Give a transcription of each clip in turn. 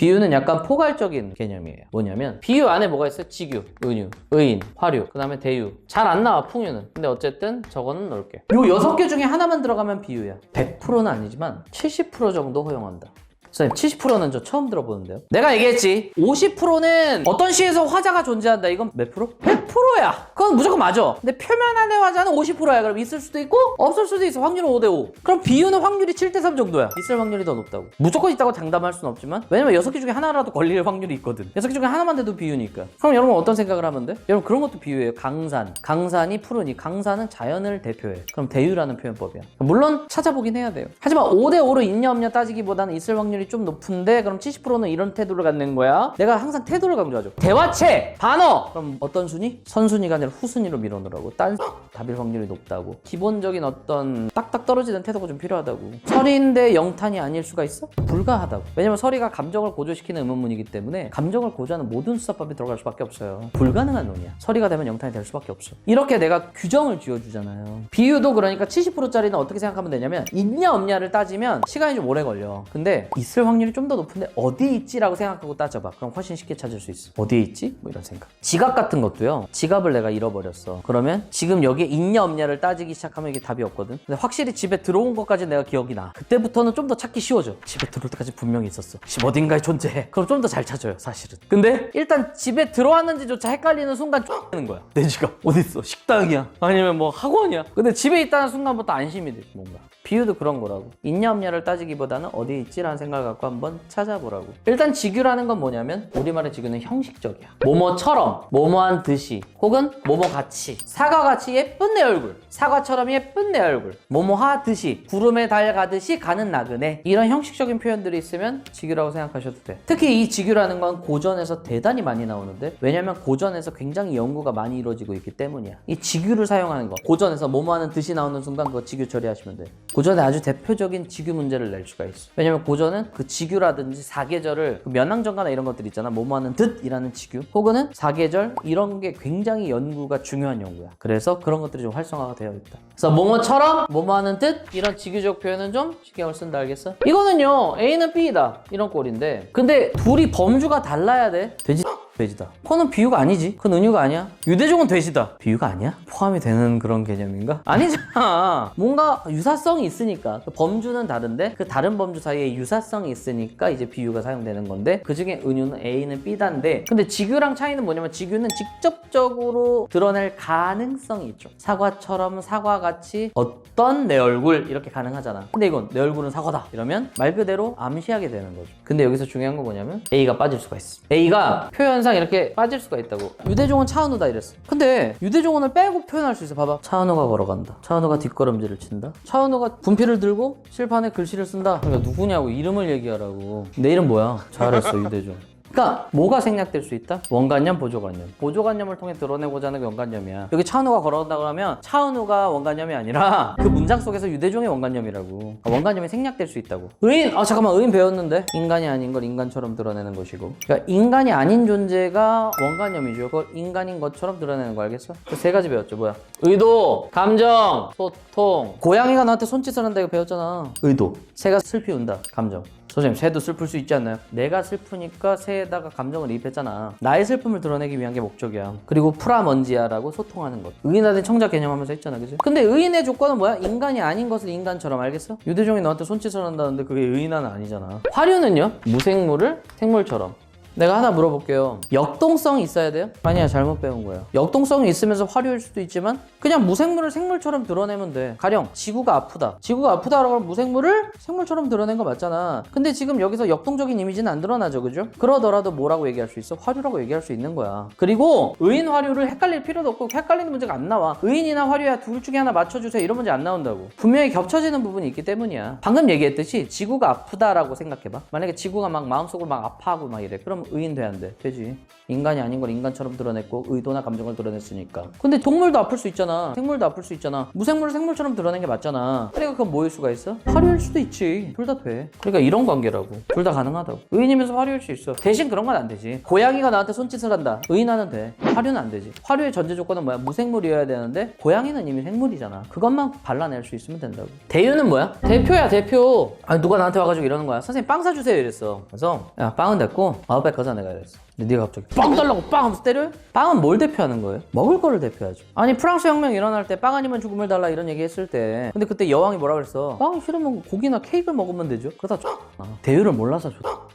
비유는 약간 포괄적인 개념이에요. 뭐냐면 비유 안에 뭐가 있어? 지규, 은유, 의인, 화류, 그 다음에 대유. 잘 안 나와 풍유는. 근데 어쨌든 저거는 넣을게. 요 여섯 개 중에 하나만 들어가면 비유야. 100%는 아니지만 70% 정도 허용한다. 선생님 70%는 저 처음 들어보는데요. 내가 얘기했지. 50%는 어떤 시에서 화자가 존재한다. 이건 몇 프로? 100%야. 그건 무조건 맞아. 근데 표면 안의 화자는 50%야. 그럼 있을 수도 있고 없을 수도 있어. 확률은 5대5. 그럼 비유는 확률이 7대3 정도야. 있을 확률이 더 높다고. 무조건 있다고 장담할 수는 없지만 왜냐면 6개 중에 하나라도 걸릴 확률이 있거든. 6개 중에 하나만 돼도 비유니까. 그럼 여러분 어떤 생각을 하면 돼? 여러분 그런 것도 비유예요. 강산. 강산이 푸르니. 강산은 자연을 대표해. 그럼 대유라는 표현법이야. 물론 찾아보긴 해야 돼요. 하지만 5대5로 있냐 없냐 따지기보다는 있을 확률이 좀 높은데 그럼 70%는 이런 태도를 갖는 거야. 내가 항상 태도를 강조하죠. 대화체, 반어. 그럼 어떤 순위? 선순위가 아니라 후순위로 밀어넣으라고. 딴 답일 확률이 높다고. 기본적인 어떤 딱딱 떨어지는 태도가 좀 필요하다고. 설인데 영탄이 아닐 수가 있어? 불가하다고. 왜냐면 설이가 감정을 고조시키는 의문문이기 때문에 감정을 고조하는 모든 수사법이 들어갈 수밖에 없어요. 불가능한 논이야. 설이가 되면 영탄이 될 수밖에 없어. 이렇게 내가 규정을 지어주잖아요. 비유도 그러니까 70%짜리는 어떻게 생각하면 되냐면 있냐 없냐를 따지면 시간이 좀 오래 걸려. 근데 있을 확률이 좀 더 높은데 어디에 있지라고 생각하고 따져봐. 그럼 훨씬 쉽게 찾을 수 있어. 어디에 있지? 뭐 이런 생각. 지갑 같은 것도요. 지갑을 내가 잃어버렸어. 그러면 지금 여기 에 있냐 없냐를 따지기 시작하면 이게 답이 없거든. 근데 확실히 집에 들어온 것까지 내가 기억이 나. 그때부터는 좀 더 찾기 쉬워져. 집에 들어올 때까지 분명히 있었어. 집 어딘가에 존재해. 그럼 좀 더 잘 찾아요, 사실은. 근데 일단 집에 들어왔는지조차 헷갈리는 순간 쭉 되는 거야. 내 지갑 어딨어? 식당이야? 아니면 뭐 학원이야? 근데 집에 있다는 순간부터 안심이 돼, 뭔가. 비유도 그런 거라고. 있냐 없냐를 따지기보다는 어디에 있지라는 생각을 갖고 한번 찾아보라고. 일단 지규라는 건 뭐냐면 우리말의 지규는 형식적이야. 뭐뭐처럼, 뭐뭐한 듯이, 혹은 뭐뭐같이. 사과같이 예쁜 내 얼굴, 사과처럼 예쁜 내 얼굴, 뭐뭐하듯이, 구름에 달가듯이 가는 나그네. 이런 형식적인 표현들이 있으면 지규라고 생각하셔도 돼. 특히 이 지규라는 건 고전에서 대단히 많이 나오는데 왜냐면 고전에서 굉장히 연구가 많이 이루어지고 있기 때문이야. 이 지규를 사용하는 거. 고전에서 뭐뭐하는 듯이 나오는 순간 그거 지규 처리하시면 돼. 고전에 아주 대표적인 지규 문제를 낼 수가 있어. 왜냐면 고전은 그 지규라든지 사계절을 그 면왕정가나 이런 것들 있잖아. 뭐뭐하는 듯이라는 지규 혹은 사계절 이런 게 굉장히 연구가 중요한 연구야. 그래서 그런 것들이 좀 활성화가 되어 있다. 그래서 뭐뭐처럼 뭐뭐하는 듯 이런 지규적 표현은 좀 신경을 쓴다 알겠어? 이거는요 A는 B다 이런 꼴인데 근데 둘이 범주가 달라야 돼. 돼지 돼지다. 그거는 비유가 아니지. 그건 은유가 아니야. 유대종은 돼지다. 비유가 아니야? 포함이 되는 그런 개념인가? 아니잖아. 뭔가 유사성이 있으니까. 그 범주는 다른데 그 다른 범주 사이에 유사성이 있으니까 이제 비유가 사용되는 건데 그 중에 은유는 A는 B다인데 근데 지규랑 차이는 뭐냐면 지규는 직접적으로 드러낼 가능성이 있죠. 사과처럼 사과같이 어떤 내 얼굴 이렇게 가능하잖아. 근데 이건 내 얼굴은 사과다. 이러면 말 그대로 암시하게 되는 거죠. 근데 여기서 중요한 건 뭐냐면 A가 빠질 수가 있어. A가 표현 상 이렇게 빠질 수가 있다고. 유대종은 차은우다 이랬어. 근데 유대종원을 빼고 표현할 수 있어. 봐봐. 차은우가 걸어간다. 차은우가 뒷걸음질을 친다. 차은우가 분필을 들고 실판에 글씨를 쓴다. 그러니까 누구냐고 이름을 얘기하라고. 내 이름 뭐야? 잘했어 유대종. 그러니까 뭐가 생략될 수 있다? 원관념, 보조관념. 보조관념을 통해 드러내고자 하는 게 원관념이야. 여기 차은우가 걸어온다 그러면 차은우가 원관념이 아니라 그 문장 속에서 유대종의 원관념이라고. 그러니까 원관념이 생략될 수 있다고. 의인! 아 잠깐만 의인 배웠는데 인간이 아닌 걸 인간처럼 드러내는 것이고. 그러니까 인간이 아닌 존재가 원관념이죠. 그걸 인간인 것처럼 드러내는 거 알겠어? 그세 가지 배웠죠. 뭐야? 의도, 감정, 소통. 고양이가 나한테 손짓을 한다 이거 배웠잖아. 의도. 새가 슬피 운다. 감정. 선생님, 새도 슬플 수 있지 않나요? 내가 슬프니까 새에다가 감정을 이입했잖아. 나의 슬픔을 드러내기 위한 게 목적이야. 그리고 프라먼지아라고 소통하는 것. 의인하든 청자 개념하면서 했잖아, 그지? 근데 의인의 조건은 뭐야? 인간이 아닌 것을 인간처럼 알겠어? 유대종이 너한테 손짓을 한다는데 그게 의인화는 아니잖아. 화류는요? 무생물을 생물처럼. 내가 하나 물어볼게요. 역동성이 있어야 돼요? 아니야, 잘못 배운 거예요. 역동성이 있으면서 화류일 수도 있지만 그냥 무생물을 생물처럼 드러내면 돼. 가령 지구가 아프다. 지구가 아프다라고 하면 무생물을 생물처럼 드러낸 거 맞잖아. 근데 지금 여기서 역동적인 이미지는 안 드러나죠, 그죠? 그러더라도 뭐라고 얘기할 수 있어? 화류라고 얘기할 수 있는 거야. 그리고 의인 화류를 헷갈릴 필요도 없고 헷갈리는 문제가 안 나와. 의인이나 화류야 둘 중에 하나 맞춰주세요. 이런 문제 안 나온다고. 분명히 겹쳐지는 부분이 있기 때문이야. 방금 얘기했듯이 지구가 아프다라고 생각해봐. 만약에 지구가 막 마음속으로 막 아파하고 막 이래. 그럼 인간처럼 의인 돼안 돼? 되지. 인간이 아닌 걸 인간처럼 드러냈고 의도나 감정을 드러냈으니까. 근데 동물도 아플 수 있잖아. 생물도 아플 수 있잖아. 무생물을 생물처럼 드러낸 게 맞잖아. 그러니까 그건 뭐일 수가 있어? 화려할 수도 있지. 둘 다 돼. 그러니까 이런 관계라고. 둘 다 가능하다고. 의인이면서 화려할 수 있어. 대신 그런 건 안 되지. 고양이가 나한테 손짓을 한다. 의인하는 돼. 화류는 안 되지. 화류의 전제 조건은 뭐야? 무생물이어야 되는데 고양이는 이미 생물이잖아. 그것만 발라낼 수 있으면 된다고. 대유는 뭐야? 대표야 대표. 아니 누가 나한테 와가지고 이러는 거야. 선생님 빵 사주세요 이랬어. 그래서 야 빵은 됐고 아 웃백 가자 내가 이랬어. 근데 네가 갑자기 빵 달라고 빵 하면서 때려? 빵은 뭘 대표하는 거예요? 먹을 거를 대표하죠. 아니 프랑스 혁명 일어날 때 빵 아니면 죽음을 달라 이런 얘기 했을 때 근데 그때 여왕이 뭐라 그랬어? 빵이 싫으면 고기나 케이크를 먹으면 되죠. 그러다 줘. 아, 대유를 몰라서 줬어요.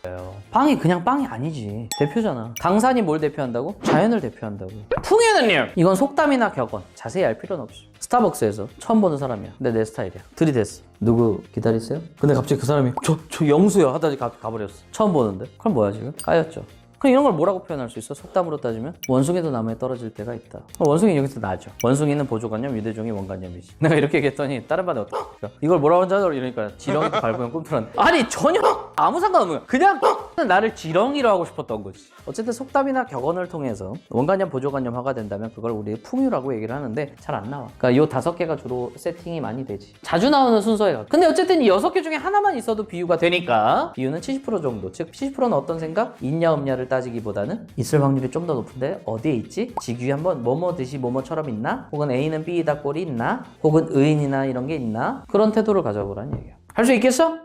빵이 그냥 빵이 아니지. 대표잖아. 강산이 뭘 대표한다고? 자연을 대표한다고. 풍요는요? 이건 속담이나 격언. 자세히 알 필요는 없어. 스타벅스에서 처음 보는 사람이야. 근데 내 스타일이야. 들이댔어. 누구 기다리세요? 근데 갑자기 그 사람이 저, 저 영수야 하다가 가, 가버렸어. 처음 보는데. 그럼 뭐야 지금? 까였죠. 그럼 이런 걸 뭐라고 표현할 수 있어? 속담으로 따지면 원숭이도 나무에 떨어질 때가 있다. 어, 원숭이 여기서 나죠. 원숭이는 보조관념, 유대종이 원관념이지. 내가 이렇게 얘기했더니 다른 반에 어떡해? 이걸 뭐라고 하는지? 이러니까 지렁이도 밟으면 꿈틀었네. 아니 전혀 아무 상관없는 거야. 그냥 나를 지렁이로 하고 싶었던 거지. 어쨌든 속담이나 격언을 통해서 원관념, 보조관념 화가 된다면 그걸 우리 풍유라고 얘기를 하는데 잘 안 나와. 그러니까 요 다섯 개가 주로 세팅이 많이 되지. 자주 나오는 순서에 가. 근데 어쨌든 이 여섯 개 중에 하나만 있어도 비유가 되니까 비유는 70% 정도. 즉 70%는 어떤 생각? 있냐 없냐를 따지기보다는 있을 확률이 좀 더 높은데 어디에 있지? 지규 한번 뭐뭐 듯이 뭐뭐처럼 있나? 혹은 A는 B이다 꼴이 있나? 혹은 의인이나 이런 게 있나? 그런 태도를 가져보라는 얘기야. 할 수 있겠어?